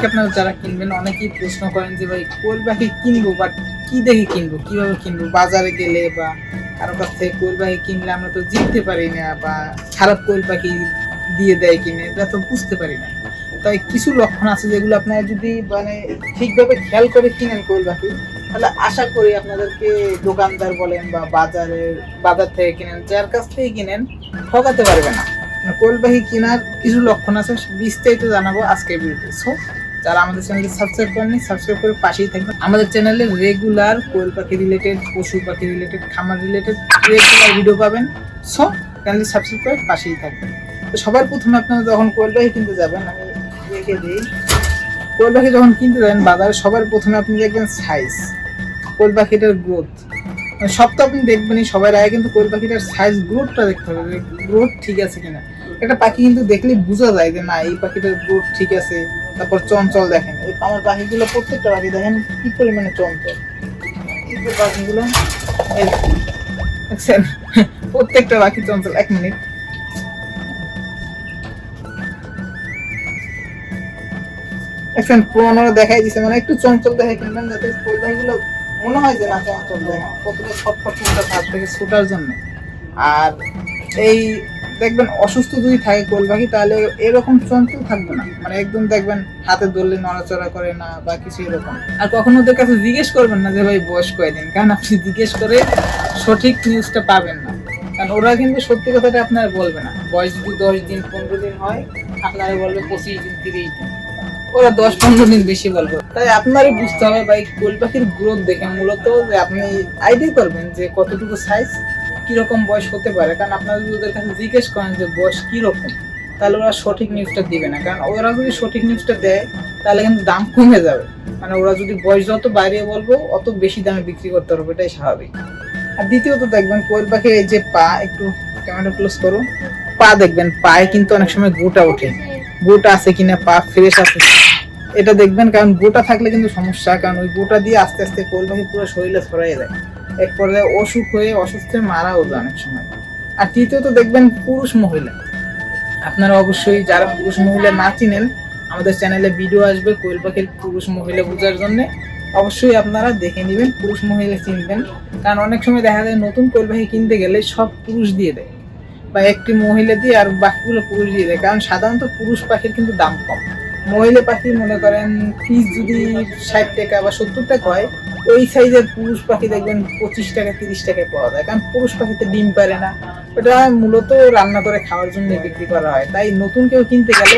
পাখি আপনারা যারা কিনবেন, অনেকেই প্রশ্ন করেন যে, ভাই কোয়েল পাখি কিনবো বাট কি দেখে কিনবো? কীভাবে কিনবো? বাজারে গেলে বা কারও কাছ থেকে কোয়েল পাখি কিনলে আমরা তো জিততে পারি না বা খারাপ কোয়েল পাখি দিয়ে দেয় কিনে, এটা তো বুঝতে পারি না। তাই কিছু লক্ষণ আছে যেগুলো আপনারা যদি মানে ঠিকভাবে খেয়াল করে কিনেন কোয়েল পাখি তাহলে আশা করি আপনাদেরকে দোকানদার বলেন বা বাজারের, বাজার থেকে কিনেন, যার কাছ থেকে কিনেন, ঠকাতে পারবে না। কোয়েল পাখি কেনার কিছু লক্ষণ আছে, বিস্তারিত জানাব আজকের ভিডিওতে। সো যারা আমাদের চ্যানেলটি সাবস্ক্রাইব করেনি সাবস্ক্রাইব করে পাশেই থাকবেন। আমাদের চ্যানেলে রেগুলার কোয়েল পাখি রিলেটেড পশু পাখি রিলেটেড খামার রিলেটেড রেগুলার ভিডিও পাবেন। সো চ্যানেলটি সাবস্ক্রাইব করে পাশেই থাকবেন। তো সবার প্রথমে আপনারা যখন কোয়েল পাখি কিনতে যাবেন, আমি রেখে দিই। কোয়েল পাখি যখন কিনতে যাবেন, বাজারে সবার প্রথমে আপনি দেখবেন সাইজ কোয়েল পাখিটার গ্রোথ সব তো আপনি দেখবেনই, সবার আগে কিন্তু কোয়েল পাখিটার সাইজ গ্রোথটা দেখতে হবে গ্রোথ ঠিক আছে কিনা। একটা পাখি কিন্তু দেখলে বোঝা যায় যে না, এই পাখিটার গ্রোথ ঠিক আছে, তারপর চঞ্চল দেখেন। এই আমার পাখিগুলো প্রত্যেকটা পাখি দেখেন কি পরিমাণে চঞ্চল। এই পাখিগুলো দেখছেন? প্রত্যেকটা পাখি চঞ্চল, এক মিনিট। দেখছেন পুরোনো দেখাই দিছে মানে একটু চঞ্চল দেখে কিনবেন যাতে পাখিগুলো মনে হয় যে না, চঞ্চল দেখেন কতটা ছটফট করতে হাত থেকে ছুটার জন্য। আর এই দেখবেন অসুস্থ যদি থাকে কোল পাখি, তাহলে এরকম চঞ্চল থাকবে না। মানে একদম দেখবেন হাতে ধরলে নড়াচড়া করে না বা কিছু এরকম। আর কখনো ওদের কাছে জিজ্ঞেস করবেন না যে, ভাই, বয়স কয়দিন? কারণ আপনি জিজ্ঞেস করে সঠিক নিউজটা পাবেন না। কারণ ওরা কিন্তু সত্যি কথাটা আপনার বলবে না। বয়স যদি দশ দিন, পনেরো দিন হয়, আপনারা বলবে পঁচিশ দিন, তিরিশ দিন। ওরা দশ, পনেরো দিন বেশি বলবে। তাই আপনারই বুঝতে হবে, ভাই, কোল পাখির গ্রোথ দেখে মূলত যে আপনি আইডিয়া করবেন যে কতটুকু সাইজ কীরকম বয়স হতে পারে? কারণ আপনারা যদি ওদের কাছে জিজ্ঞেস করেন যে বয়স কীরকম, তাহলে ওরা সঠিক নিউজটা দিবে না। কারণ ওরা যদি সঠিক নিউজটা দেয়, তাহলে কিন্তু দাম কমে যাবে। মানে ওরা যদি বয়স যত বাইরে বলব, অত বেশি দামে বিক্রি করতে পারবে, এটাই স্বাভাবিক। আর দ্বিতীয়ত দেখবেন, কোয়েল পাখির এই যে পা, একটু ক্যামেরা ক্লোজ করো পা দেখবেন, পায়ে কিন্তু অনেক সময় গোটা ওঠে। গোটা আছে কিনা, পা ফ্রেশ আছে এটা দেখবেন, কারণ গোটা থাকলে কিন্তু সমস্যা। কারণ ওই গোটা দিয়ে আস্তে আস্তে কোয়েল পাখি পুরো শরীরে ছড়াই যায় এক পর্যায়ে অসুখ হয়ে অসুস্থ হয়ে মারাও যায় অনেক সময়। আর তৃতীয়ত দেখবেন পুরুষ মহিলা। আপনারা অবশ্যই যারা পুরুষ মহিলা না চিনেন, আমাদের চ্যানেলে ভিডিও আসবে কোয়েল পাখির পুরুষ মহিলা বোঝার জন্য। অবশ্যই আপনারা দেখে নেবেন, পুরুষ মহিলা চিনবেন। কারণ অনেক সময় দেখা যায় নতুন কোয়েল পাখি কিনতে গেলে সব পুরুষ দিয়ে দেয়। বা একটি মহিলা দিয়ে আর বাকিগুলো পুরুষ দিয়ে দেয়। কারণ সাধারণত পুরুষ পাখির কিন্তু দাম কম। মহিলা পাখি মনে করেন পিস যদি ষাট টাকা বা সত্তর টাকা হয় ওই সাইজের পুরুষ পাখি দেখবেন পঁচিশ টাকা, তিরিশ টাকায় পাওয়া যায়। কারণ পুরুষ পাখিতে ডিম পারে না। ওটা মূলত রান্না করে খাওয়ার জন্য বিক্রি করা হয়। তাই নতুন কেউ কিনতে গেলে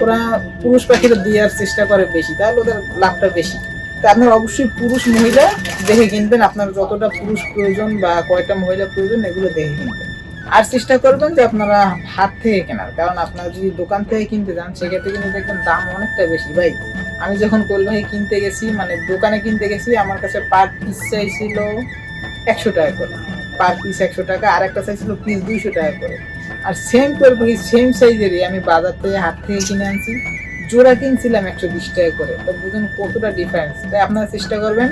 ওরা পুরুষ পাখিটা দেওয়ার চেষ্টা করে বেশি। তাহলে ওদের লাভটা বেশি। তা আপনার অবশ্যই পুরুষ মহিলা দেখে কিনবেন। আপনার যতটা পুরুষ প্রয়োজন বা কয়টা মহিলা প্রয়োজন, এগুলো দেখে কিনবেন। আর চেষ্টা করবেন যে আপনারা হাত থেকে কেনার। কারণ আপনারা যদি দোকান থেকে কিনতে যান, সেক্ষেত্রে কিন্তু দেখবেন দাম অনেকটা বেশি। ভাই, আমি যখন কোলবাহি কিনতে গেছি মানে দোকানে কিনতে গেছি, আমার কাছে পার পিস চাইছিল একশো টাকা করে। পার পিস একশো টাকা, আর একটা চাইছিল পিস দুইশো টাকা করে। আর সেম কোলবাহি সেম সাইজেরই আমি বাজার থেকে হাত থেকে কিনে আনছি। জোড়া কিনছিলাম একশো বিশ টাকা করে। তো বুঝুন কতটা ডিফারেন্স তাই আপনারা চেষ্টা করবেন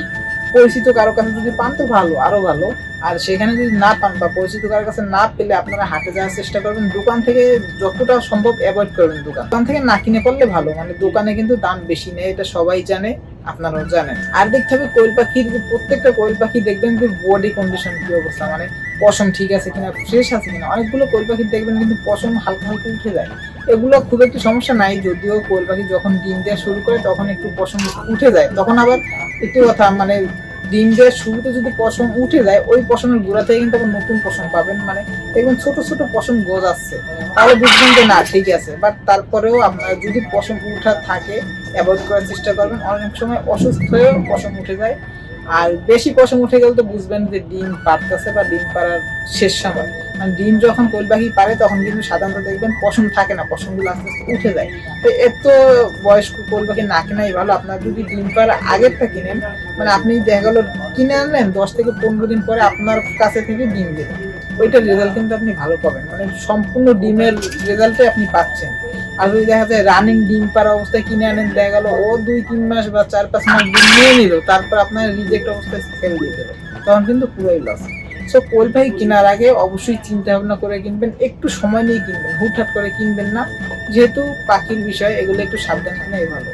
পরিচিত কারও কাছে যদি পান তো ভালো, আরও ভালো। আর সেখানে যদি না পান বা পরিচিত কারোর কাছে না পেলে আপনারা হাটে যাওয়ার চেষ্টা করবেন। দোকান থেকে যতটা সম্ভব অ্যাভয়েড করবেন দোকান। দোকান থেকে না কিনে পড়লে ভালো মানে দোকানে কিন্তু দাম বেশি নেই, এটা সবাই জানে, আপনারাও জানেন। আর দেখতে হবে কোয়েল পাখির, প্রত্যেকটা কোয়েল পাখি দেখবেন যে বডি কন্ডিশন কি অবস্থা মানে পশম ঠিক আছে কিনা ফ্রেশ আছে কিনা। অনেকগুলো কোয়েল পাখি দেখবেন কিন্তু পশম হালকা হালকা উঠে যায়। এগুলো খুব একটু সমস্যা নাই, যদিও কোয়েল পাখি যখন ডিম দেওয়া শুরু করে তখন একটু পশম উঠে যায়। তখন আবার একটু কথা মানে ডিম দেওয়ার শুরুতে যদি পশম উঠে যায়, ওই পশমের গোড়া থেকে কিন্তু আবার নতুন পশম পাবেন। মানে দেখবেন ছোট ছোট পশম গোজ আসছে। তাহলে বুঝবেন যে না, ঠিক আছে। বাট তারপরেও আপনার যদি পশম উঠা থাকে, অ্যাভয়েড করার চেষ্টা করবেন। অনেক সময় অসুস্থ হয়েও পশম উঠে যায়। আর বেশি পশম উঠে গেলে তো বুঝবেন যে ডিম পারতেছে বা ডিম পাড়ার শেষ সময়। মানে ডিম যখন কোলবাহি পারে তখন কিন্তু সাধারণত দেখবেন পশম থাকে না, পশমগুলো আস্তে আস্তে উঠে যায়। তো এত বয়স্ক কোলবাহি না কেনাই ভালো। আপনার যদি ডিম পাড়া আগেরটা কিনেন মানে আপনি দেখা গেল কিনে আনলেন, দশ থেকে পনেরো দিন পরে আপনার কাছে থেকে ডিম দেবে। ওইটার রেজাল্ট কিন্তু আপনি ভালো পাবেন। মানে সম্পূর্ণ ডিমের রেজাল্টই আপনি পাচ্ছেন। আর যদি দেখা যায় রানিং ডিম পাড়া অবস্থায় কিনে আনেন, দেখা গেল ও দুই তিন মাস বা চার পাঁচ মাস ডিম নিয়ে নিল, তারপর আপনার রিজেক্ট অবস্থায় ফেল দিয়ে দেবে তখন কিন্তু পুরোই লস সো কোয়েল পাখি কেনার আগে অবশ্যই চিন্তা ভাবনা করে কিনবেন, একটু সময় নিয়ে কিনবেন, হুটহাট করে কিনবেন না। যেহেতু পাখির বিষয়, এগুলো একটু সাবধান নেই ভালো।